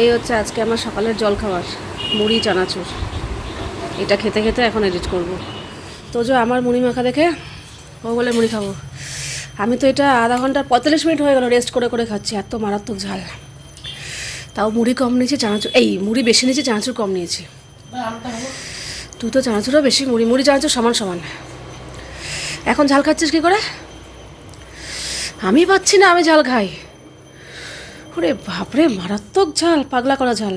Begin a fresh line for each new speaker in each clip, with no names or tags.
এই হচ্ছে আজকে আমার সকালের জল খাবার মুড়ি, চানাচুর। এটা খেতে খেতে এখন এডিট করব। তো যে, আমার মুড়ি মাখা দেখে ও বলে, মুড়ি খাব। আমি তো এটা আধা ঘণ্টা পঁয়তাল্লিশ মিনিট হয়ে গেল রেস্ট করে করে খাচ্ছি, এত মারাত্মক ঝাল। তাও মুড়ি কম নিয়েছি, চানাচুর, এই মুড়ি বেশি নিয়েছি, চানাচুর কম নিয়েছি। তুই তো চানাচুরও বেশি, মুড়ি মুড়ি, চানাচুর সমান সমান। এখন ঝাল খাচ্ছিস কী করে? আমি পাচ্ছি না, আমি ঝাল খাই। ওরে বাপরে, মারাত্মক ঝাল, পাগলা করা ঝাল।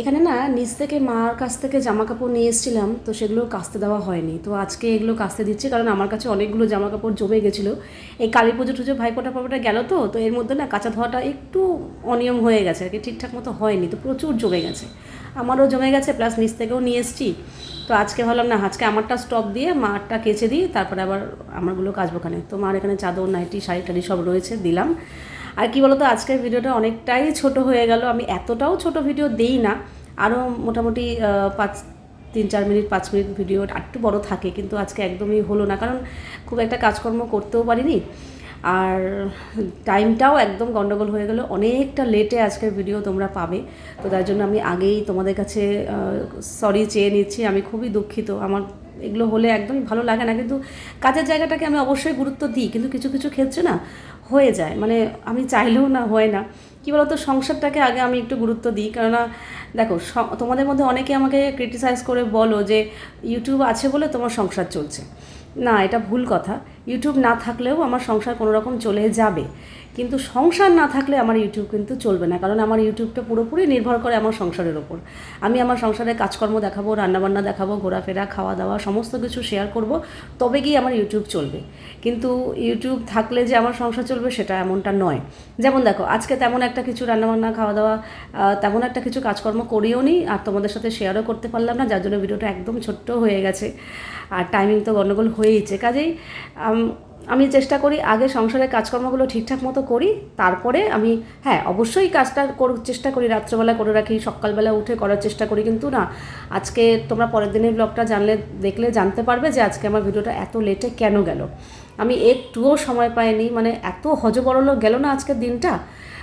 এখানে না নিচ থেকে মার কাছ থেকে জামা কাপড় নিয়ে এসেছিলাম, তো সেগুলো কাচতে দেওয়া হয়নি। তো আজকে এগুলো কাচতে দিচ্ছি, কারণ আমার কাছে অনেকগুলো জামা কাপড় জমে গেছিল। এই কালী পুজো টুজো ভাইফোঁটা ফাইফোঁটা গেল তো তো এর মধ্যে না কাঁচা ধোয়াটা একটু অনিয়ম হয়ে গেছে, আর কি ঠিকঠাক মতো হয়নি, তো প্রচুর জমে গেছে। আমারও জমে গেছে, প্লাস নিচ থেকেও নিয়ে এসেছি। তো আজকে ভাবলাম না, আজকে আমারটা স্টপ দিয়ে মারটা কেচে দিই, তারপরে আবার আমারগুলো কাচবো খানে তো মার এখানে চাদর, নাইটি শাড়ি টাড়ি সব রয়েছে, দিলাম। আর কি বলতো, আজকের ভিডিওটা অনেকটাই ছোট হয়ে গেল। আমি এতটাও ছোট ভিডিও দেই না আরও মোটামুটি পাঁচ, তিন, চার মিনিট, পাঁচ মিনিট ভিডিও একটু বড় থাকে, কিন্তু আজকে একদমই হলো না, কারণ খুব একটা কাজকর্ম করতেও পারিনি। আর টাইমটাও একদম গন্ডগোল হয়ে গেল, অনেকটা লেটে আজকের ভিডিও তোমরা পাবে। তো তার জন্য আমি আগেই তোমাদের কাছে সরি চেয়ে নিচ্ছি, আমি খুবই দুঃখিত। আমার এগুলো হলে একদমই ভালো লাগে না, কিন্তু কাজের জায়গাটাকে আমি অবশ্যই গুরুত্ব দিই, কিন্তু কিছু কিছু ক্ষেত্রে না হয়ে যায়। মানে আমি চাইলেও না হয় না। কী বলতো, সংসারটাকে আগে আমি একটু গুরুত্ব দিই। কেননা দেখো তোমাদের মধ্যে অনেকে আমাকে ক্রিটিসাইজ করে বলো যে ইউটিউব আছে বলে তোমার সংসার চলছে। না, এটা ভুল কথা। ইউটিউব না থাকলেও আমার সংসার কোনো রকম চলে যাবে। কিন্তু সংসার না থাকলে আমার ইউটিউব কিন্তু চলবে না, কারণ আমার ইউটিউবটা পুরোপুরি নির্ভর করে আমার সংসারের ওপর। আমি আমার সংসারে কাজকর্ম দেখাবো, রান্নাবান্না দেখাবো, ঘোরাফেরা খাওয়া দাওয়া সমস্ত কিছু শেয়ার করব, তবে গিয়ে আমার ইউটিউব চলবে। কিন্তু ইউটিউব থাকলে যে আমার সংসার চলবে সেটা এমনটা নয়। যেমন দেখো, আজকে তেমন একটা কিছু রান্নাবান্না খাওয়া দাওয়া তেমন একটা কিছু কাজকর্ম করিও নি, আর তোমাদের সাথে শেয়ারও করতে পারলাম না, যার জন্য ভিডিওটা একদম ছোট্ট হয়ে গেছে। আর টাইমিং তো গণ্ডগোল হয়েইছে। কাজেই আম, চেষ্টা করি আগে সংসারের কাজকর্মগুলো ঠিকঠাক মতো করি তারপরে আমি হ্যাঁ অবশ্যই কাজটা চেষ্টা করি রাত্রেবেলা করে রাখি সকালবেলা উঠে করার চেষ্টা করি কিন্তু না আজকে তোমরা পরের দিনের ব্লগটা জানলে দেখলে জানতে পারবে যে আজকে আমার ভিডিওটা এত লেটে কেন গেল। আমি একটুও সময় পাইনি মানে এত হজবরল গেল না আজকের দিনটা।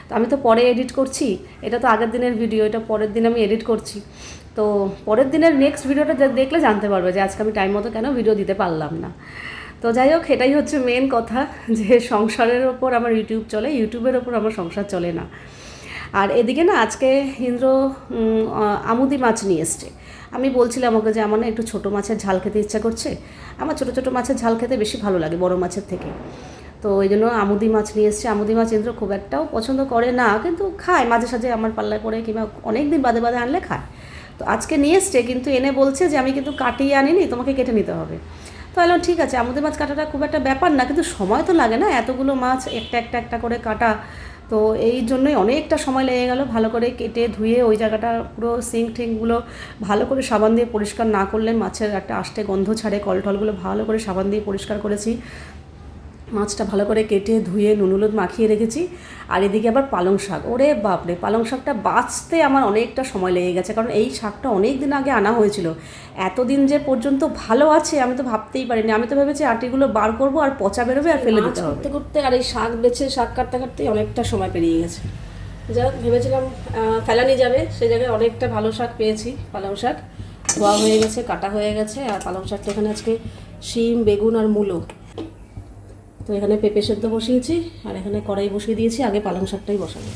তো আমি তো পরে এডিট করছি এটা তো আগের দিনের ভিডিও এটা পরের দিন আমি এডিট করছি। তো পরের দিনের নেক্সট ভিডিওটা দেখলে জানতে পারবে যে আজকে আমি টাইম মতো কেন ভিডিও দিতে পারলাম না। তো যাই হোক, এটাই হচ্ছে মেন কথা যে সংসারের ওপর আমার ইউটিউব চলে ইউটিউবের ওপর আমার সংসার চলে না। আর এদিকে না, আজকে ইন্দ্র আমুদি মাছ নিয়ে এসছে। আমি বলছিলাম ওকে যে, আমার না একটু ছোটো মাছের ঝাল খেতে ইচ্ছা করছে। আমার ছোটো ছোটো মাছের ঝাল খেতে বেশি ভালো লাগে বড় মাছের থেকে। তো ওই জন্য আমুদি মাছ নিয়ে এসছে। আমুদি মাছ ইন্দ্র খুব একটাও পছন্দ করে না, কিন্তু খায়। মাঝে সাঝে আমার পাল্লায় পড়ে কিংবা অনেক দিন বাদে বাদে আনলে খায়। তো আজকে নিয়ে এসছে, কিন্তু এনে বলছে যে, আমি কিন্তু কাটিয়ে আনিনি, তোমাকে কেটে নিতে হবে। তো বললাম ঠিক আছে, আমাদের মাছ কাটাটা খুব একটা ব্যাপার না, কিন্তু সময় তো লাগে না, এতগুলো মাছ একটা একটা একটা করে কাটা। তো এই জন্যই অনেকটা সময় লেগে গেল, ভালো করে কেটে ধুয়ে ওই জায়গাটা পুরো সিঙ্ক ঠিঙ্কগুলো ভালো করে সাবান দিয়ে পরিষ্কার না করলে মাছের একটা আষ্টে গন্ধ ছাড়ে কলটলগুলো ভালো করে সাবান দিয়ে পরিষ্কার করেছি। মাছটা ভালো করে কেটে ধুয়ে নুন হলুদ মাখিয়ে রেখেছি। আর এদিকে আবার পালং শাক। ওরে বাপরে পালং শাকটা বাঁচতে আমার অনেকটা সময় লেগে গেছে। কারণ এই শাকটা অনেক দিন আগে আনা হয়েছিল। এতদিন যে পর্যন্ত ভালো আছে আমি তো ভাবতেই পারিনি। আমি তো ভেবেছি আটিগুলো বার করব আর পচা বেরোবে আর ফেলে দিতে হবে। করতে করতে আর এই শাক বেছে শাক কাটতে কাটতে অনেকটা সময় পেরিয়ে গেছে। যা ভেবেছিলাম ফেলানি যাবে। সেই জায়গায় অনেকটা ভালো শাক পেয়েছি পালং শাক। ধোয়া হয়ে গেছে কাটা হয়ে গেছে। আর পালং শাকটা এখানে আজকে শিম বেগুন আর মূলো। তো এখানে পেঁপে সেদ্ধ বসিয়েছি আর এখানে কড়াই বসিয়ে দিয়েছি আগে পালং শাকটাই বসাবো।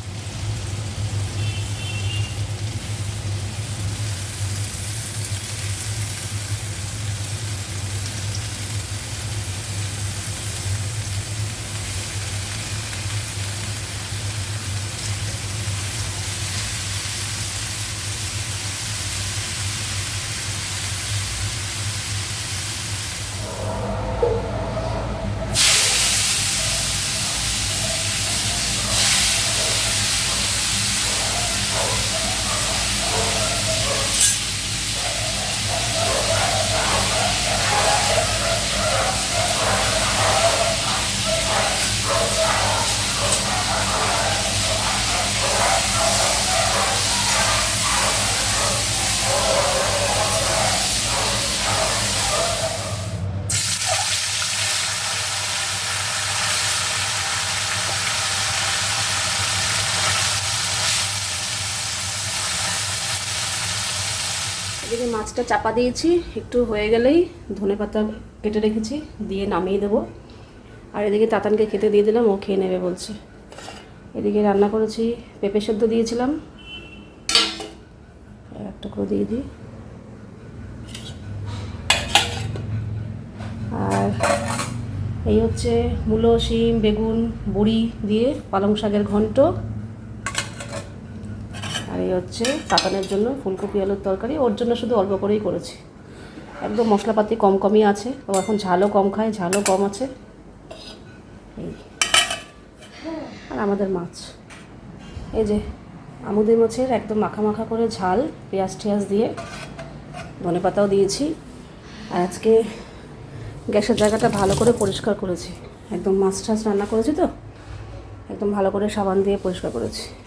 মাছটা চাপা দিয়েছি, একটু হয়ে গেলেই ধনে পাতা কেটে রেখেছি, দিয়ে নামিয়ে দেবো। আর এদিকে তাতানকে খেতে দিয়ে দিলাম, ও খেয়ে নেবে বলছে। এদিকে রান্না করেছি, পেঁপে সেদ্ধ দিয়েছিলাম। একটা করে দিয়ে দিই। আর এই হচ্ছে মূলো, শিম, বেগুন, বড়ি দিয়ে পালং শাকের ঘন্ট। আর এই হচ্ছে কাটানোর জন্য ফুলকপি, আলুর তরকারি। ওর জন্য শুধু অল্প করেই করেছি। একদম মশলাপাতি কম কমই আছে। ও এখন ঝালও কম খায়, ঝালও কম আছে। এই। আর আমাদের মাছ। এই যে আমুদের মাছের একদম মাখা মাখা করে ঝাল, পেঁয়াজ টিয়াজ দিয়ে ধনে পাতাও দিয়েছি। আর আজকে গ্যাসের জায়গাটা ভালো করে পরিষ্কার করেছি। একদম মাছ টাছ রান্না করেছি তো? একদম ভালো করে সাবান দিয়ে পরিষ্কার করেছি।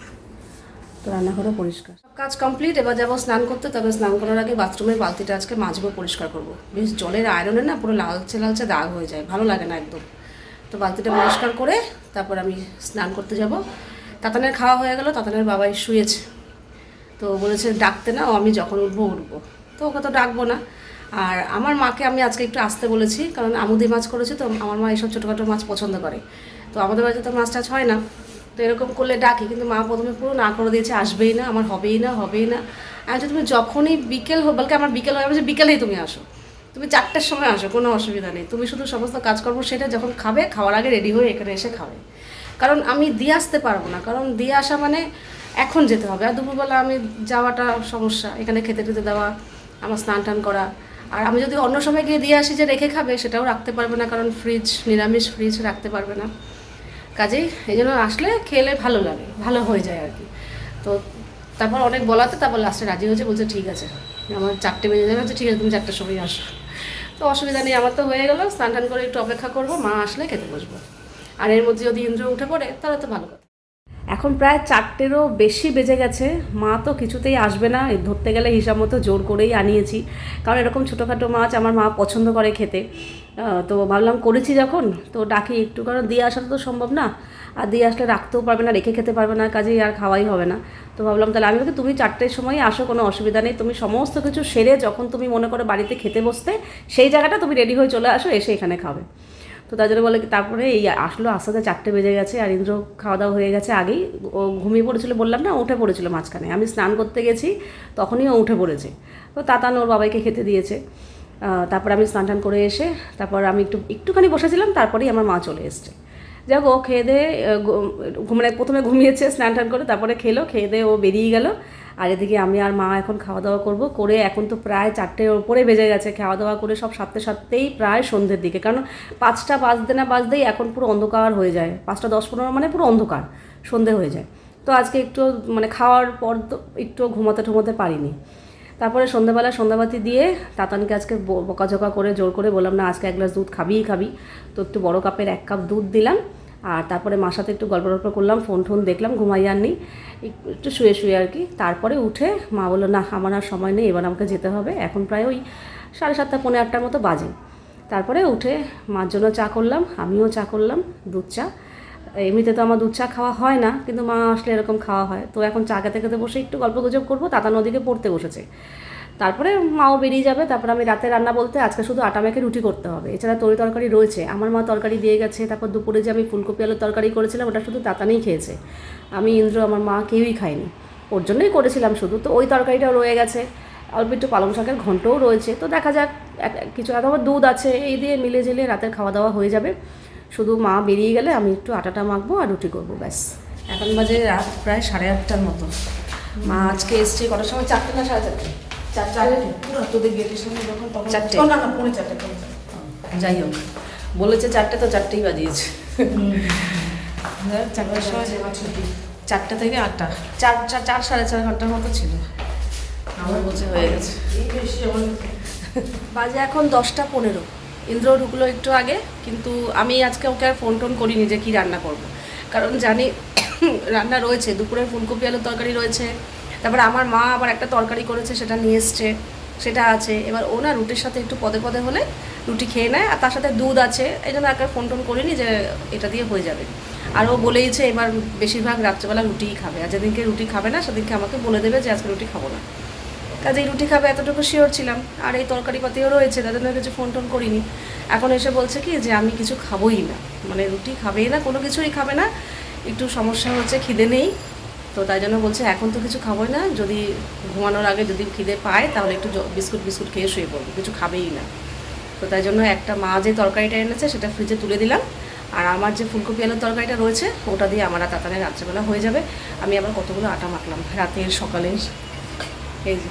তো রান্নাঘরে পরিষ্কার। কাজ কমপ্লিট এবার যাব স্নান করতে, তবে স্নান করার আগে বাথরুমের বালতিটা আজকে মাজবো, পরিষ্কার করব। বেশ জলের আয়রনে না পুরো লালচে লালচে দাগ হয়ে যায়, ভালো লাগে না একদম। তো বালতিটা পরিষ্কার করে তারপর আমি স্নান করতে যাব। তাতানের খাওয়া হয়ে গেল, তাতানের বাবাই শুয়েছে। তো বলেছে, ডাকতে না ও আমি যখন উঠবো উঠবো। তো ওকে তো ডাকবো না। আর আমার মাকে আমি আজকে একটু আসতে বলেছি, কারণ আমুদি মাছ করেছে, তো আমার মা এইসব ছোটোখাটো মাছ পছন্দ করে। তো আমাদের বাড়িতে তো মাছ টাছ হয় না। তো এরকম করলে ডাকি কিন্তু মা প্রথমে পুরো না করে দিয়েছে আসবেই না আমার হবেই না হবেই না। আমি তুমি যখনই বিকেল হো বলকে আমার বিকেল হয় বলছি, বিকেলেই তুমি আসো। তুমি চারটের সময় আসো কোনো অসুবিধা নেই। তুমি শুধু সমস্ত কাজকর্ম সেটা যখন খাবে খাওয়ার আগে রেডি হয়ে এখানে এসে খাবে। কারণ আমি দিয়ে আসতে পারব না কারণ দিয়ে আসা মানে এখন যেতে হবে। আর দুপুরবেলা আমি যাওয়াটা সমস্যা এখানে খেতে টেতে দেওয়া আমার স্নান টান করা। আর আমি যদি অন্য সময় গিয়ে দিয়ে আসি যে রেখে খাবে সেটাও রাখতে পারবে না কারণ ফ্রিজ নিরামিষ ফ্রিজ রাখতে পারবে না। কাজেই এই জন্য আসলে খেলে ভালো লাগে, ভালো হয়ে যায় আর কি। তো তারপর অনেক বলাতে, তারপর লাস্টে রাজি হয়েছে, বলছে ঠিক আছে। আমার চারটে বেজে যাবে ঠিক আছে, তুমি চারটের সময় আসো। তো অসুবিধা নেই, আমার তো হয়ে গেলো। স্নান টান করে একটু অপেক্ষা করব, মা আসলে খেতে বসবো। আর এর মধ্যে যদি ইন্দ্র উঠে পড়ে, তাহলে তো ভালো কথা। এখন প্রায় চারটেরও বেশি বেজে গেছে। মা তো কিছুতেই আসবে না। ধরতে গেলে হিসাব মতো জোর করেই আনিয়েছি। কারণ এরকম ছোটোখাটো মাছ আমার মা পছন্দ করে খেতে। তো ভাবলাম করেছি যখন। তো ডাকি একটু, কারণ দিয়ে আসা তো সম্ভব না। আর দিয়ে আসলে রাখতেও পারবে না, রেখে খেতে পারবে না, কাজেই আর খাওয়াই হবে না। তো ভাবলাম তাহলে আমি তুমি চারটের সময় আসো, কোনো অসুবিধা নেই। তুমি সমস্ত কিছু সেরে যখন তুমি মনে করো বাড়িতে খেতে বসতে, সেই জায়গাটা তুমি রেডি হয়ে চলে আসো, এসে এখানে খাবে। তো তার জন্য বলে তারপরে এই আসলো, আস্তে আস্তে চারটে বেজে গেছে আর ইন্দ্র খাওয়া দাওয়া হয়ে গেছে আগেই। ও ঘুমিয়ে পড়েছিল বললাম না উঠে পড়েছিল মাঝখানে। আমি স্নান করতে গেছি, তখনই ও উঠে পড়েছে। তো তাতান ওর বাবাইকে খেতে দিয়েছে। তারপর আমি স্নান টান করে এসে, তারপর আমি একটু, একটুখানি বসেছিলাম, তারপরেই আমার মা চলে এসছে। যাক ও খেয়ে দিয়ে মানে প্রথমে ঘুমিয়েছে, স্নান টান করে তারপরে খেলো, খেয়ে দিয়ে ও বেরিয়ে গেল। আর এদিকে আমি আর মা এখন খাওয়া দাওয়া করব। করে এখন তো প্রায় চারটের ওপরে বেজে গেছে। খাওয়া দাওয়া করে সব সাথে সাথেই প্রায় সন্ধ্যের দিকে। কারণ পাঁচটা বাজতে না বাজতেই এখন পুরো অন্ধকার হয়ে যায়। পাঁচটা দশ পনেরো মানে পুরো অন্ধকার, সন্ধে হয়ে যায়। তো আজকে একটু মানে খাওয়ার পর তো একটু ঘুমাতে ঠুমোতে পারিনি। তারপরে সন্ধ্যাবেলা সন্ধ্যাবাতি দিয়ে তাতানকে আজকে বকাঝকা করে জোর করে বললাম, না, আজকে এক গ্লাস দুধ খাবিই খাবি। তো একটু বড় কাপের এক কাপ দুধ দিলাম। আর তারপরে মার সাথে একটু গল্প টল্প করলাম ফোন টোন দেখলাম, ঘুমাই আর নেই। একটু শুয়ে শুয়ে আর কি। তারপরে উঠে মা বলল, না, আমার আর সময় নেই, এবার আমাকে যেতে হবে। এখন প্রায় ওই সাড়ে সাতটা, পৌনে আটটার মতো বাজে। তারপরে উঠে মার জন্য চা করলাম, আমিও চা করলাম, দুধ চা। এমনিতে তো আমার দুধ চা খাওয়া হয় না, কিন্তু মা আসলে এরকম খাওয়া হয়। তো এখন চা খেতে খেতে বসে একটু গল্প গুজব করব, তাতা নদীকে পড়তে বসেছে। তারপরে মাও বেরিয়ে যাবে, তারপর আমি রাতে রান্না বলতে আজকে শুধু আটা মেখে রুটি করতে হবে। এছাড়া তরি তরকারি রয়েছে, আমার মা তরকারি দিয়ে গেছে, তারপর দুপুরে যে আমি ফুলকপি আলুর তরকারি করেছিলাম, ওটা শুধু তাতানেই খেয়েছে। আমি, ইন্দ্র, আমার মা কেউই খায়নি। ওর জন্যই করেছিলাম শুধু, তো ওই তরকারিটাও রয়ে গেছে। অল্প একটু পালং শাকের ঘন্টও রয়েছে, তো দেখা যাক কিছু অথবা দুধ আছে, এই দিয়ে মিলে ঝিলে রাতের খাওয়া দাওয়া হয়ে যাবে। শুধু মা বেরিয়ে গেলে আমি একটু আটাটা মাখবো আর রুটি করব, ব্যাস। এখন বাজে রাত প্রায় সাড়ে আটটার মতো। মা আজকে এসছে কটার সময়? চারটে না সাড়ে চারটে? যাই হোক। বলেছে চারটে তো চারটেই বাজিয়েছে।
চারটের সময়
চারটে থেকে আটটা। চার চার চার সাড়ে চার ঘণ্টার মতো ছিল। আমার বলছে হয়ে গেছে। বাজে এখন দশটা পনেরো। ইন্দ্র ঢুকলো একটু আগে কিন্তু আমি আজকে ওকে আর ফোন টোন করিনি যে কী রান্না করব। কারণ জানি রান্না রয়েছে দুপুরের ফুলকপি আলুর তরকারি রয়েছে তারপর আমার মা আবার একটা তরকারি করেছে, সেটা নিয়ে এসছে, সেটা আছে। এবার ও না রুটির সাথে একটু পদে পদে হলে রুটি খেয়ে নেয়, আর তার সাথে দুধ আছে, এই জন্য একবার ফোন টোন করিনি যে এটা দিয়ে হয়ে যাবে। আর ও বলেইছে এবার বেশিরভাগ রাত্রেবেলা রুটিই খাবে, আর যেদিনকে রুটি খাবে না, সেদিনকে আমাকে বলে দেবে যে আজকে রুটি খাব না। কাজে রুটি খাবে এতটুকু শিওর ছিলাম, আর এই তরকারি পাতিও রয়েছে তাদের জন্য কিছু ফোন টোন করিনি। এখন এসে বলছে কি যে আমি কিছু খাবোই না মানে রুটি খাবেই না, কোনো কিছুই খাবে না, একটু সমস্যা হচ্ছে, খিদে নেই। তো তাই জন্য বলছে, এখন তো কিছু খাবোই না, যদি ঘুমানোর আগে যদি খিদে পায়, তাহলে একটু বিস্কুট বিস্কুট খেয়ে শুয়ে পড়ব, কিছু খাবেই না। তো তাই জন্য একটা মা যে তরকারিটা এনেছে, সেটা ফ্রিজে তুলে দিলাম। আর আমার যে ফুলকপি আলুর তরকারিটা রয়েছে, ওটা দিয়ে আমার আর তাতানের রাত্রেবেলা হয়ে যাবে। আমি আবার কতগুলো আটা মাখলাম, রাতের সকালে এই যে,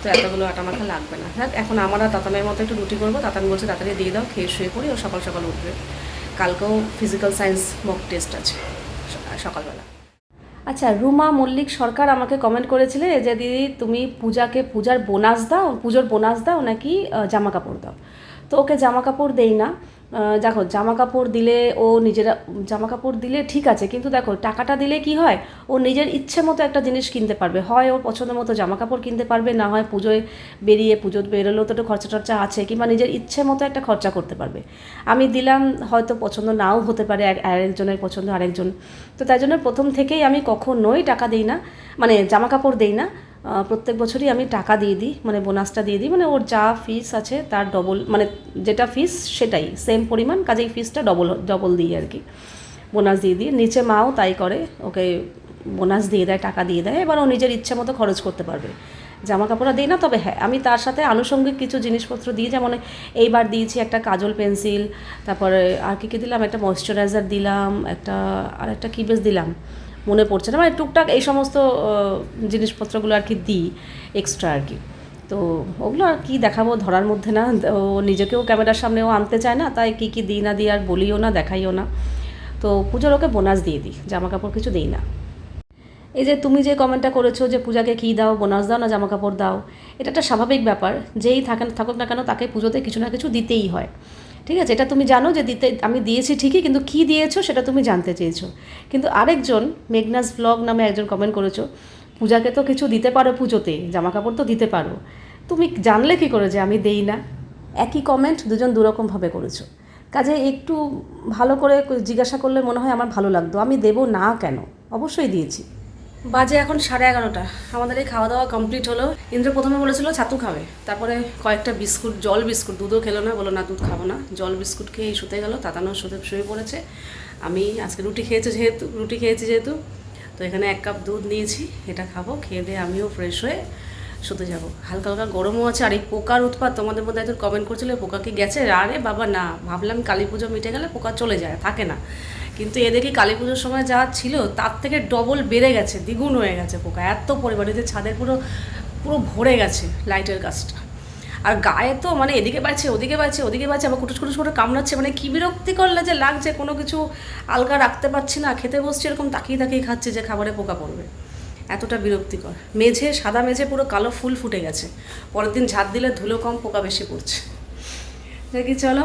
তো এতগুলো আটা মাখা লাগবে না। হ্যাঁ এখন আমার আর তাতানের মতো একটু রুটি করব। তাতান বলছে, তাড়াতাড়ি দিয়ে দাও, খেয়ে শুয়ে পড়ি, ও সকাল সকাল উঠবে। কালকেও ফিজিক্যাল সায়েন্স মক টেস্ট আছে সকালবেলা। আচ্ছা রুমা মল্লিক সরকার আমাকে কমেন্ট করেছিলে যে, দিদি, তুমি পূজাকে পূজার বোনাস দাও, পুজোর বোনাস দাও, নাকি জামা কাপড় দাও? তো ওকে জামা কাপড় দেই না। দেখো জামা কাপড় দিলে ও নিজেরা জামা কাপড় দিলে ঠিক আছে, কিন্তু দেখো, টাকাটা দিলে কি হয়? ও নিজের ইচ্ছে মতো একটা জিনিস কিনতে পারবে। হয় ওর পছন্দ মতো জামা কাপড় কিনতে পারবে, না হয় পুজোয় বেরিয়ে পুজো বেরোলেও তো একটু খরচা টরচা আছে, কিংবা নিজের ইচ্ছে মতো একটা খরচা করতে পারবে। আমি দিলাম, হয়তো পছন্দ নাও হতে পারে আরেকজনের পছন্দ, আরেকজন। তো তাই জন্য প্রথম থেকেই আমি কখনোই টাকা দিই না মানে জামা কাপড় দিই না। প্রত্যেক বছরই আমি টাকা দিয়ে দিই মানে বোনাসটা দিয়ে দিই মানে ওর যা ফিস আছে তার ডবল মানে যেটা ফিস সেটাই সেম পরিমাণ, কাজেই ফিসটা ডবল ডবল দিই আর কি। বোনাস দিয়ে দিই, নিচে মাও তাই করে, ওকে বোনাস দিয়ে দেয়, টাকা দিয়ে দেয়, এবার ও নিজের ইচ্ছে মতো খরচ করতে পারবে। জামা কাপড় দিই না, তবে হ্যাঁ আমি তার সাথে আনুষঙ্গিক কিছু জিনিসপত্র দিই, যেমন এইবার দিয়েছি একটা কাজল পেন্সিল, তারপরে আর কী কী দিলাম, একটা ময়শ্চারাইজার দিলাম, একটা আর একটা কী বেশ দিলাম মনে পড়ছে না। মানে টুকটাক এই সমস্ত জিনিসপত্রগুলো আর কি দিই এক্সট্রা আর কি। তো ওগুলো আর কি দেখাবো ধরার মধ্যে না। ও নিজেকেও ক্যামেরার সামনেও আনতে চায় না, তাই কী কী দিই না দিই আর বলিও না, দেখাইও না। তো পুজোর ওকে বোনাস দিয়ে দিই জামা কাপড় কিছু দিই না। এই যে তুমি যে কমেন্টটা করেছ যে পূজাকে কী দাও, বোনাস দাও না জামা কাপড় দাও, এটা একটা স্বাভাবিক ব্যাপার। যেই থাকেন, থাকুক না কেন, তাকে পুজোতে কিছু না কিছু দিতেই হয়। ঠিক আছে, এটা তুমি জানো যে দিতে, আমি দিয়েছি ঠিকই, কিন্তু কী দিয়েছ সেটা তুমি জানতে চেয়েছো। কিন্তু আরেকজন মেঘনাস ব্লগ নামে একজন কমেন্ট করেছ, পূজাকে তো কিছু দিতে পারো পুজোতে জামা কাপড় তো দিতে পারো। তুমি জানলে কী করে যে আমি দেই না? একই কমেন্ট দুজন দুরকমভাবে করেছ। কাজে একটু ভালো করে জিজ্ঞাসা করলে মনে হয় আমার ভালো লাগতো। আমি দেবো না কেন? অবশ্যই দিয়েছি। বাজে এখন সাড়ে এগারোটা। আমাদের এই খাওয়া দাওয়া কমপ্লিট হলো। ইন্দ্র প্রথমে বলেছিল, ছাতু খাবে। তারপরে কয়েকটা বিস্কুট, জল বিস্কুট, দুধও খেলো না। বলো না, দুধ খাব না। জল বিস্কুট খেয়ে শুতে গেল। তাতানো শুতে শুয়ে পড়েছে। আমি আজকে রুটি খেয়েছি যেহেতু, রুটি খেয়েছি যেহেতু, তো এখানে এক কাপ দুধ নিয়েছি। এটা খাব, খেয়ে দিয়ে আমিও ফ্রেশ হয়ে শুতে যাব। হালকা হালকা গরমও আছে। আর এই পোকার উৎপাত তোমাদের মধ্যে একজন কমেন্ট করছিল, পোকা কি গেছে? আরে বাবা, না। ভাবলাম কালী পুজো মিটে গেলে পোকা চলে যায়, থাকে না। কিন্তু এ দেখি কালী পুজোর সময় যা ছিল, তার থেকে ডবল বেড়ে গেছে, দ্বিগুণ হয়ে গেছে পোকা। এত পরিমাণে যে ছাদের পুরো পুরো ভরে গেছে লাইটের গাছটা। আর গায়ে তো মানে এদিকে বাড়ছে, ওদিকে বাড়ছে ওদিকে বাড়ছে, আবার কুটুস কুটুস করে কামড়াচ্ছে। মানে কী বিরক্তি করলে যে লাগছে, কোনো কিছু আলগা রাখতে পারছি না, খেতে বসছি এরকম তাকিয়ে তাকিয়ে খাচ্ছে যে খাবারে পোকা পড়বে। এতটা বিরক্তিকর। মেঝে, সাদা মেঝে পুরো কালো ফুল ফুটে গেছে। পরের দিন ঝাঁট দিলে ধুলো কম, পোকা বেশি পড়ছে। দেখি চলো।